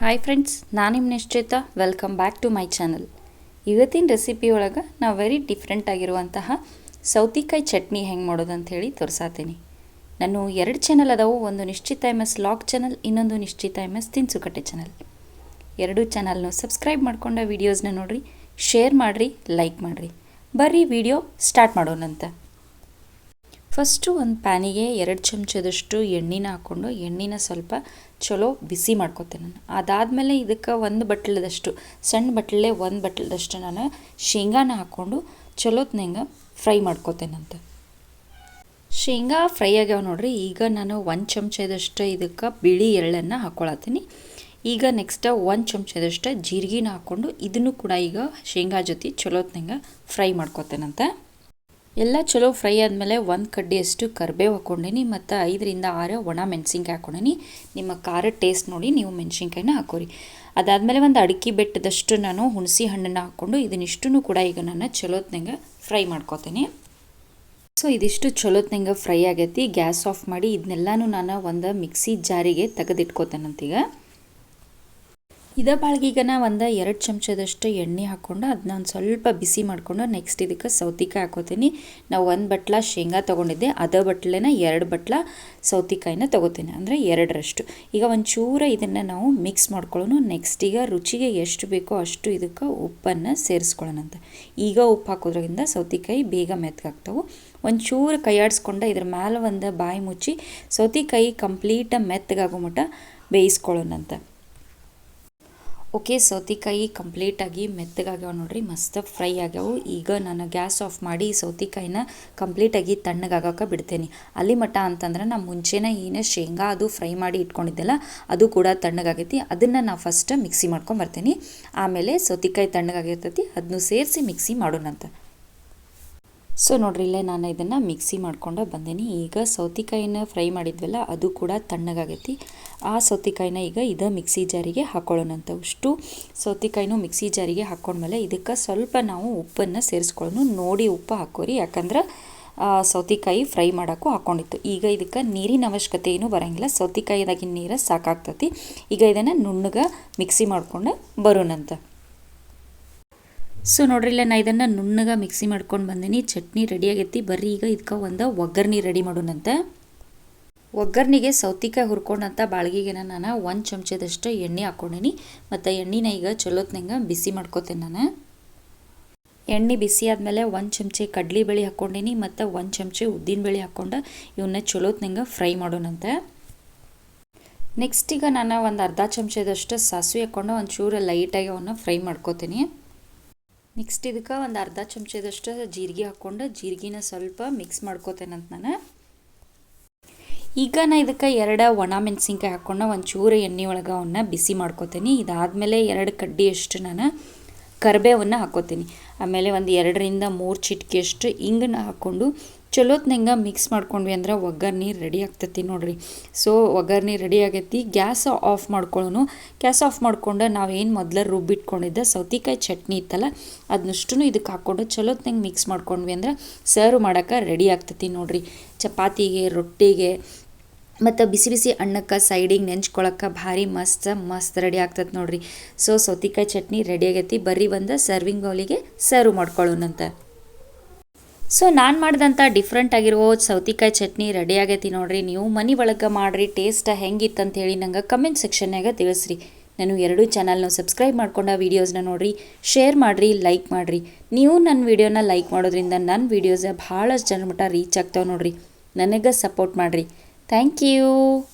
Hi friends ನಾನು ನಿಮ್ಮ Nischita. Welcome back to my channel ಇವತ್ತಿನ ರೆಸಿಪಿ ಒಳಗೆ ನಾವು ವೆರಿ ಡಿಫ್ರೆಂಟ್ ಆಗಿರುವಂತಹ ಸೌತಿಕಾಯಿ ಚಟ್ನಿ ಹೆಂಗೆ ಮಾಡೋದು ಅಂತ ಹೇಳಿ ತೋರಿಸಾತೀನಿ. ನಾನು ಎರಡು ಚಾನಲ್ ಅದಾವು, ಒಂದು ನಿಶ್ಚಿತ ಎಂ ಎಸ್ ಲಾಗ್ ಚಾನಲ್ ಇನ್ನೊಂದು ನಿಶ್ಚಿತ ಎಂ ಎಸ್ ತಿನ್ಸುಕಟ್ಟೆ ಚಾನಲ್ ಎರಡು ಚಾನಲ್ನು ಸಬ್ಸ್ಕ್ರೈಬ್ ಮಾಡ್ಕೊಂಡ ವೀಡಿಯೋಸ್ನ ನೋಡಿರಿ ಶೇರ್ ಮಾಡಿರಿ ಲೈಕ್ ಮಾಡಿರಿ. ಬರ್ರಿ ವಿಡಿಯೋ ಸ್ಟಾರ್ಟ್ ಮಾಡೋಣಂತ. ಫಸ್ಟು ಒಂದು ಪ್ಯಾನಿಗೆ ಎರಡು ಚಮಚದಷ್ಟು ಎಣ್ಣೆನ ಹಾಕ್ಕೊಂಡು ಎಣ್ಣೆನ ಸ್ವಲ್ಪ ಚಲೋ ಬಿಸಿ ಮಾಡ್ಕೊತೇನೆ ನಾನು. ಅದಾದಮೇಲೆ ಇದಕ್ಕೆ ಒಂದು ಬಟ್ಲದಷ್ಟು, ಸಣ್ಣ ಬಟ್ಲೇ ಒಂದು ಬಟ್ಲದಷ್ಟು ನಾನು ಶೇಂಗಾನ ಹಾಕ್ಕೊಂಡು ಚಲೋತ್ನಂಗೆ ಫ್ರೈ ಮಾಡ್ಕೊತೇನಂತ ಶೇಂಗಾ ಫ್ರೈ ಆಗ್ಯಾವ ನೋಡ್ರಿ, ಈಗ ನಾನು ಒಂದು ಚಮಚದಷ್ಟು ಇದಕ್ಕೆ ಬಿಳಿ ಎಳ್ಳನ್ನು ಹಾಕ್ಕೊಳತ್ತೀನಿ ಈಗ ನೆಕ್ಸ್ಟ್ ಒಂದು ಚಮಚದಷ್ಟು ಜೀರಿಗೆನ ಹಾಕ್ಕೊಂಡು ಇದನ್ನು ಕೂಡ ಈಗ ಶೇಂಗಾ ಜೊತೆ ಚಲೋತ್ನಂಗೆ ಫ್ರೈ ಮಾಡ್ಕೊತೇನಂತೆ ಎಲ್ಲ ಚಲೋ ಫ್ರೈ ಆದಮೇಲೆ ಒಂದು ಕಡ್ಡಿಯಷ್ಟು ಕರಿಬೇವು ಹಾಕ್ಕೊಂಡೀನಿ ಮತ್ತು ಐದರಿಂದ ಆರು ಒಣ ಮೆಣಸಿನ್ಕಾಯಿ ಹಾಕೊಂಡೆನಿ ನಿಮ್ಮ ಖಾರ ಟೇಸ್ಟ್ ನೋಡಿ ನೀವು ಮೆಣಸಿನ್ಕಾಯಿನ ಹಾಕೋರಿ. ಅದಾದಮೇಲೆ ಒಂದು ಅಡಿಕೆ ಬೆಟ್ಟದಷ್ಟು ನಾನು ಹುಣಸಿ ಹಣ್ಣನ್ನು ಹಾಕ್ಕೊಂಡು ಇದನ್ನಿಷ್ಟೂ ಕೂಡ ಈಗ ನಾನು ಚಲೋತ್ನಂಗೆ ಫ್ರೈ ಮಾಡ್ಕೋತೀನಿ. ಸೊ ಇದಿಷ್ಟು ಚಲೋತ್ನಂಗೆ ಫ್ರೈ ಆಗೈತಿ. ಗ್ಯಾಸ್ ಆಫ್ ಮಾಡಿ ಇದನ್ನೆಲ್ಲನೂ ನಾನು ಒಂದು ಮಿಕ್ಸಿ ಜಾರಿಗೆ ತೆಗೆದಿಟ್ಕೋತೇನಂತೀಗ. ಇದ ನಾ ಒಂದು ಎರಡು ಚಮಚದಷ್ಟು ಎಣ್ಣೆ ಹಾಕ್ಕೊಂಡು ಅದನ್ನ ಒಂದು ಸ್ವಲ್ಪ ಬಿಸಿ ಮಾಡಿಕೊಂಡು ನೆಕ್ಸ್ಟ್ ಇದಕ್ಕೆ ಸೌತಿಕಾಯಿ ಹಾಕೋತೀನಿ. ನಾವು ಒಂದು ಬಟ್ಲ ಶೇಂಗಾ ತೊಗೊಂಡಿದ್ದೆ, ಅದ ಬಟ್ಲೆನ ಎರಡು ಬಟ್ಲ ಸೌತಿಕಾಯಿನ ತೊಗೋತೀನಿ. ಅಂದರೆ ಎರಡರಷ್ಟು. ಈಗ ಒಂಚೂರ ಇದನ್ನು ನಾವು ಮಿಕ್ಸ್ ಮಾಡ್ಕೊಳ್ಳೋಣ. ನೆಕ್ಸ್ಟ್ ಈಗ ರುಚಿಗೆ ಎಷ್ಟು ಬೇಕೋ ಅಷ್ಟು ಇದಕ್ಕೆ ಉಪ್ಪನ್ನು ಸೇರಿಸ್ಕೊಳ್ಳೋಣಂತ ಈಗ ಉಪ್ಪು ಹಾಕೋದ್ರಿಂದ ಸೌತಿಕಾಯಿ ಬೇಗ ಮೆತ್ತಗಾಗ್ತಾವೆ ಒಂಚೂರು ಕೈಯಾಡಿಸ್ಕೊಂಡು ಇದ್ರ ಮೇಲೆ ಒಂದು ಬಾಯಿ ಮುಚ್ಚಿ ಸೌತಿಕಾಯಿ ಕಂಪ್ಲೀಟ ಮೆತ್ತಗಾಗೋ ಮಟ್ಟ ಬೇಯಿಸ್ಕೊಳ್ಳೋಣಂತ ಓಕೆ, ಸೌತೆಕಾಯಿ ಕಂಪ್ಲೀಟಾಗಿ ಮೆತ್ತಗಾಗ್ಯಾವ ನೋಡ್ರಿ, ಮಸ್ತ್ ಫ್ರೈ ಆಗ್ಯಾವು. ಈಗ ನಾನು ಗ್ಯಾಸ್ ಆಫ್ ಮಾಡಿ ಸೌತಿಕಾಯಿನ ಕಂಪ್ಲೀಟಾಗಿ ತಣ್ಣಗಾಗೋಕೆ ಬಿಡ್ತೇನೆ. ಅಲ್ಲಿ ಮಟ್ಟ ಅಂತಂದ್ರೆ ನಾ ಮುಂಚೆನೇ ಏನು ಶೇಂಗಾ ಅದು ಫ್ರೈ ಮಾಡಿ ಇಟ್ಕೊಂಡಿದ್ದೆಲ್ಲ, ಅದು ಕೂಡ ತಣ್ಣಗಾಗೈತಿ. ಅದನ್ನು ನಾ ಫಸ್ಟ್ ಮಿಕ್ಸಿ ಮಾಡ್ಕೊಂಬರ್ತೀನಿ ಆಮೇಲೆ ಸೌತಿಕಾಯಿ ತಣ್ಣಗಾಗಿರ್ತೈತಿ ಅದನ್ನು ಸೇರಿಸಿ ಮಿಕ್ಸಿ ಮಾಡೋಣಂತ. ಸೊ ನೋಡ್ರಿ, ಇಲ್ಲೇ ನಾನು ಇದನ್ನು ಮಿಕ್ಸಿ ಮಾಡ್ಕೊಂಡು ಬಂದೇನಿ. ಈಗ ಸೌತಿಕಾಯಿನ ಫ್ರೈ ಮಾಡಿದ್ವಲ್ಲ, ಅದು ಕೂಡ ತಣ್ಣಗಾಗೈತಿ. ಆ ಸೌತಿಕಾಯಿನ ಈಗ ಇದು ಮಿಕ್ಸಿ ಜಾರಿಗೆ ಹಾಕೊಳ್ಳೋಣಂತ ಅಷ್ಟು ಸೌತೆಕಾಯಿನೂ ಮಿಕ್ಸಿ ಜಾರಿಗೆ ಹಾಕ್ಕೊಂಡ್ಮೇಲೆ ಇದಕ್ಕೆ ಸ್ವಲ್ಪ ನಾವು ಉಪ್ಪನ್ನು ಸೇರಿಸ್ಕೊಳ್ಳೋಣ. ನೋಡಿ ಉಪ್ಪು ಹಾಕೋರಿ ಯಾಕಂದ್ರೆ ಸೌತಿಕಾಯಿ ಫ್ರೈ ಮಾಡೋಕ್ಕೂ ಹಾಕ್ಕೊಂಡಿತ್ತು ಈಗ ಇದಕ್ಕೆ ನೀರಿನ ಅವಶ್ಯಕತೆ ಏನೂ ಬರೋಂಗಿಲ್ಲ. ಸೌತೆಕಾಯಿದಾಗಿನ ನೀರು ಸಾಕಾಗ್ತತಿ. ಈಗ ಇದನ್ನು ನುಣ್ಣಗೆ ಮಿಕ್ಸಿ ಮಾಡ್ಕೊಂಡು ಬರೋಣಂತ. ಸೊ, ನೋಡ್ರಿ ಇಲ್ಲ ನಾ ಇದನ್ನು ನುಣ್ಣಗೆ ಮಿಕ್ಸಿ ಮಾಡ್ಕೊಂಡು ಬಂದೀನಿ. ಚಟ್ನಿ ರೆಡಿ ಆಗೈತಿ. ಬರ್ರಿ, ಈಗ ಇದಕ್ಕೆ ಒಂದು ಒಗ್ಗರ್ಣಿ ರೆಡಿ ಮಾಡೋಣಂತೆ. ಒಗ್ಗರ್ನಿಗೆ ಸೌತಿಕಾಯಿ ಹುರ್ಕೊಂಡಂಥ ಬಾಳ್ಗಿಗೆ ನಾನು ಒಂದು ಚಮಚದಷ್ಟು ಎಣ್ಣೆ ಹಾಕ್ಕೊಂಡೀನಿ. ಮತ್ತು ಎಣ್ಣೆನ ಈಗ ಚಲೋತ್ನಂಗೆ ಬಿಸಿ ಮಾಡ್ಕೋತೇನೆ ನಾನು. ಎಣ್ಣೆ ಬಿಸಿ ಆದಮೇಲೆ ಒಂದು ಚಮಚೆ ಕಡ್ಲಿ ಬೇಳೆ ಹಾಕ್ಕೊಂಡೀನಿ ಮತ್ತು ಒಂದು ಚಮಚೆ ಉದ್ದಿನ ಬೇಳೆ ಹಾಕ್ಕೊಂಡು ಇವನ್ನ ಚಲೋತ್ನಂಗೆ ಫ್ರೈ ಮಾಡೋಣಂತೆ. ನೆಕ್ಸ್ಟ್ ಈಗ ನಾನು ಒಂದು ಅರ್ಧ ಚಮಚದಷ್ಟು ಸಾಸಿವೆ ಹಾಕ್ಕೊಂಡು ಒಂಚೂರು ಲೈಟಾಗಿ ಅವನ್ನ ಫ್ರೈ ಮಾಡ್ಕೋತೀನಿ. ನೆಕ್ಸ್ಟ್ ಇದಕ್ಕೆ ಒಂದು ಅರ್ಧ ಚಮಚದಷ್ಟು ಜೀರಿಗೆ ಹಾಕ್ಕೊಂಡು ಜೀರಿಗೆನ ಸ್ವಲ್ಪ ಮಿಕ್ಸ್ ಮಾಡ್ಕೋತೇನಂತ ನಾನು. ಈಗ ನಾ ಇದಕ್ಕೆ ಎರಡು ಒಣ ಮೆಣಸಿನ್ಕಾಯಿ ಹಾಕ್ಕೊಂಡು ಒಂದು ಚೂರು ಎಣ್ಣೆ ಒಳಗೆ ಅವನ್ನ ಬಿಸಿ ಮಾಡ್ಕೋತೀನಿ. ಇದಾದಮೇಲೆ ಎರಡು ಕಡ್ಡಿಯಷ್ಟು ನಾನು ಕರಿಬೇವನ್ನು ಹಾಕೋತೀನಿ. ಆಮೇಲೆ ಒಂದು ಎರಡರಿಂದ ಮೂರು ಚಿಟಿಕೆಯಷ್ಟು ಇಂಗನ್ನ ಹಾಕ್ಕೊಂಡು ಚಲೋತ್ನಂಗೆ ಮಿಕ್ಸ್ ಮಾಡ್ಕೊಂಡ್ವಿ ಅಂದ್ರೆ ಒಗ್ಗರ್ನಿ ರೆಡಿ ಆಗ್ತೈತಿ ನೋಡ್ರಿ. ಸೊ ಒಗ್ಗರ್ನಿ ರೆಡಿ ಆಗೈತಿ. ಗ್ಯಾಸ್ ಆಫ್ ಮಾಡ್ಕೊಳ್ಳೋನು ಗ್ಯಾಸ್ ಆಫ್ ಮಾಡ್ಕೊಂಡು ನಾವೇನು ಮೊದಲು ರುಬ್ಬಿಟ್ಕೊಂಡಿದ್ದೆ ಸೌತಿಕಾಯಿ ಚಟ್ನಿ ಇತ್ತಲ್ಲ ಅದನ್ನಷ್ಟು ಇದಕ್ಕೆ ಹಾಕ್ಕೊಂಡು ಚಲೋತ್ನಂಗೆ ಮಿಕ್ಸ್ ಮಾಡ್ಕೊಂಡ್ವಿ ಅಂದ್ರೆ ಸರ್ವ್ ಮಾಡೋಕೆ ರೆಡಿ ಆಗ್ತೈತಿ ನೋಡ್ರಿ. ಚಪಾತಿಗೆ, ರೊಟ್ಟಿಗೆ ಮತ್ತು ಬಿಸಿ ಬಿಸಿ ಅನ್ನಕ್ಕೆ ಸೈಡಿಗೆ ನೆಂಚ್ಕೊಳಕ್ಕೆ ಭಾರಿ ಮಸ್ತ್ ಮಸ್ತ್ ರೆಡಿ ಆಗ್ತದೆ ನೋಡ್ರಿ. ಸೊ ಸೌತಿಕಾಯಿ ಚಟ್ನಿ ರೆಡಿ ಆಗೈತಿ. ಬರ್ರಿ ಒಂದು ಸರ್ವಿಂಗ್ ಬೌಲಿಗೆ ಸರ್ವ್ ಮಾಡ್ಕೊಳ್ಳೋಣಂತ ಸೊ ನಾನು ಮಾಡಿದಂಥ ಡಿಫ್ರೆಂಟ್ ಆಗಿರೋ ಸೌತಿಕಾಯಿ ಚಟ್ನಿ ರೆಡಿ ಆಗೈತಿ ನೋಡ್ರಿ. ನೀವು ಮನೆ ಒಳಗೆ ಮಾಡಿರಿ ಟೇಸ್ಟ್ ಹೆಂಗಿತ್ತು ಅಂತ ಹೇಳಿ ನಂಗೆ ಕಮೆಂಟ್ ಸೆಕ್ಷನ್ಯಾಗ ತಿಳಿಸ್ರಿ. ನಾನು ಎರಡೂ ಚಾನಲ್ನ ಸಬ್ಸ್ಕ್ರೈಬ್ ಮಾಡ್ಕೊಂಡ ವೀಡಿಯೋಸ್ನ ನೋಡಿರಿ. ಶೇರ್ ಮಾಡಿರಿ ಲೈಕ್ ಮಾಡಿರಿ. ನೀವು ನನ್ನ ವೀಡಿಯೋನ ಲೈಕ್ ಮಾಡೋದ್ರಿಂದ ನನ್ನ ವೀಡಿಯೋಸ ಭಾಳಷ್ಟು ಜನ ಮಟ್ಟ ರೀಚ್ ಆಗ್ತಾವೆ ನೋಡಿರಿ. ನನಗೆ ಸಪೋರ್ಟ್ ಮಾಡಿರಿ. Thank you.